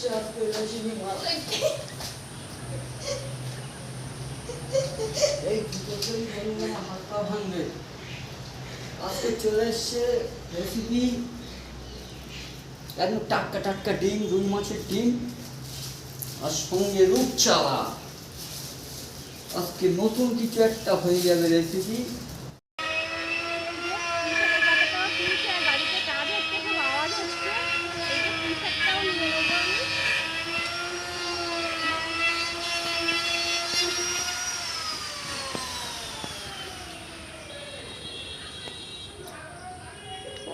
এই দুটোতেই বলব হাত পা ভাঙবে আজকে চলে এসছে রেসিপি একদম টাটকা টাটকা ডিম রুই মাছের ডিম আর সঙ্গে রূপচাঁদা আজকে নতুন কিছু একটা হয়ে যাবে রেসিপি বাড়িতে কাজ হচ্ছে খুব আওয়াজ হচ্ছে এই যে টি শার্টটাও নিয়ে নেব আমি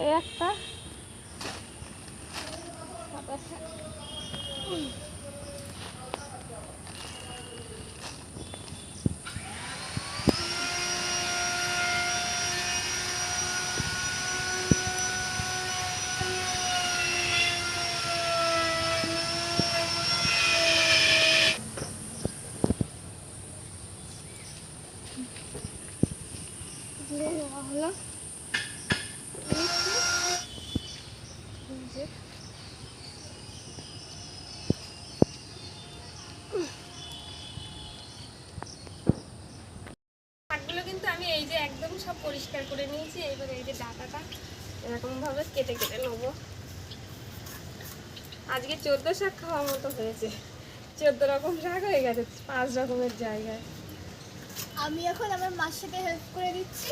এই একটা সাতাশে দিয়ে নেওয়া হলো এই যে শাকগুলো কিন্তু আমি এই যে একদম সব পরিষ্কার করে নিয়েছি এবার এই যে ডাটাটা এরকমভাবে কেটে কেটে নেব। আজকে চোদ্দ শাক খাওয়ার মতো হয়েছে। চোদ্দ রকম শাক হয়ে গেছে পাঁচ রকমের জায়গায়। আমি এখন আমার মার সাথে হেল্প করে দিচ্ছি।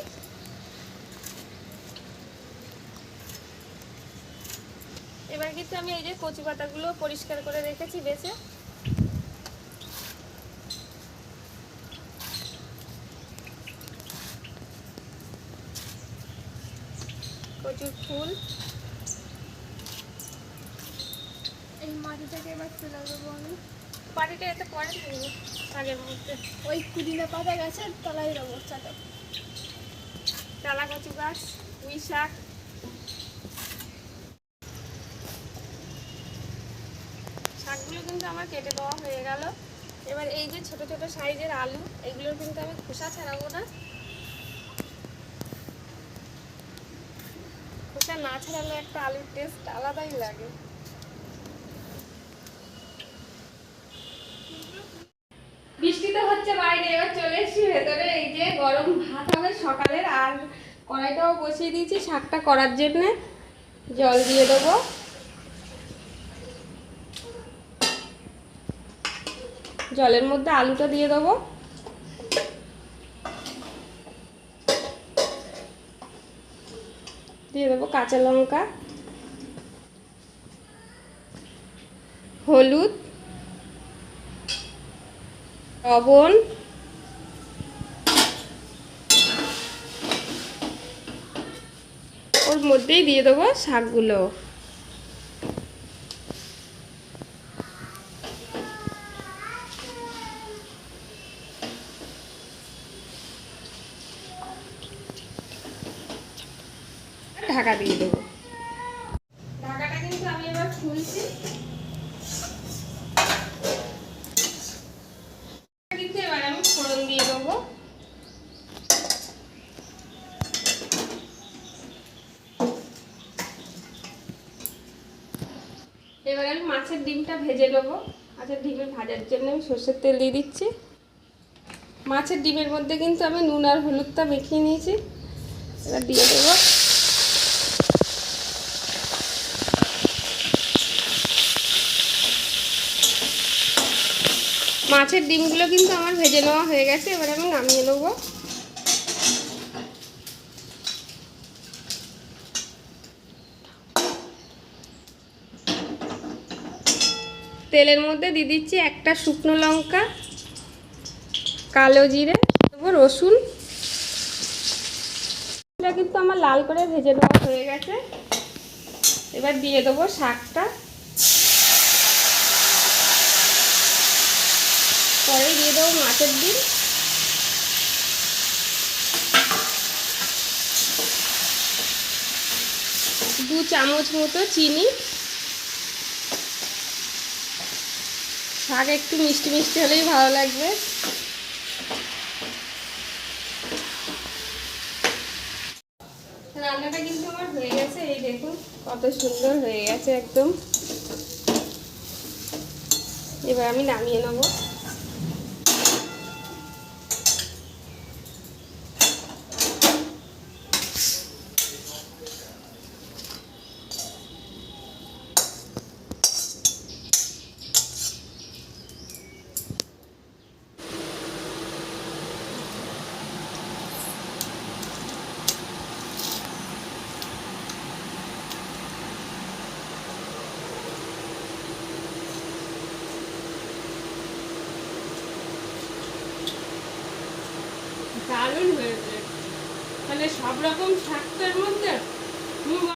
এবার কিন্তু আমি এই যে কচি পাতাগুলো পরিষ্কার করে রেখেছি বেছে। কচুর ফুল। এই মাটিটাকে এবার ফেলে দেবো আমি। পাটিটা এতে পরে থাকবে শাকের মধ্যে। ওই কুদিনা পাতা গাছের তলায় দেবো চাটা চালা। কচু গাছ পুঁই শাক। শাকগুলো কিন্তু আমার কেটে দেওয়া হয়ে গেল। এবার এই যে ছোট ছোট সাইজের আলু এগুলোর কিন্তু আমি খোসা ছাড়াবো না। খোসা না ছাড়ালে একটা আলুর টেস্ট আলাদাই লাগে। বৃষ্টিতে হচ্ছে বাইরে, এবার চলে এসেছি ভেতরে, এই যে গরম ভাত হবে সকালের, আর কড়াইটাও বসিয়ে দিয়েছি শাকটা করার জন্যে। জল দিয়ে দেবো। জলের মধ্যে আলুটা দিয়ে দেবো। দিয়ে দেবো কাঁচা লঙ্কা হলুদ লবণ ওর মধ্যেই দিয়ে দেবো শাকগুলো। ঢাকা দিয়ে দেবো। ঢাকাটা কিন্তু আমি এবার খুলছি। কিন্তু এবার আমি ফোড়ন দিয়ে দেবো। এবার আমি মাছের ডিমটা ভেজে নেব। মাছের ডিমের ভাজার জন্য আমি সর্ষের তেল দিয়ে দিচ্ছি। মাছের ডিমের মধ্যে কিন্তু আমি নুন আর হলুদটা মেখিয়ে নিয়েছি। এবার দিয়ে দেবো। মাছের ডিমগুলো কিন্তু আমার ভেজে নেওয়া হয়ে গেছে, এবার আমি নামিয়ে নেব। তেলের মধ্যে দিয়ে দিচ্ছি একটা শুকনো লঙ্কা, কালো জিরে, দেবো রসুন। কিন্তু আমার লাল করে ভেজে দেওয়া হয়ে গেছে। এবার দিয়ে দেবো শাকটা। পরে দিয়ে দেবো মাছের ডিম। দু চামচ মতো চিনি। শাক একটু মিষ্টি মিষ্টি হলেই ভালো লাগবে। রান্নাটা কিন্তু আমার হয়ে গেছে, এই দেখুন কত সুন্দর হয়ে গেছে একদম। এবার আমি নামিয়ে নেব। দারুণ হয়েছে। তাহলে সব রকম শাকটার মধ্যে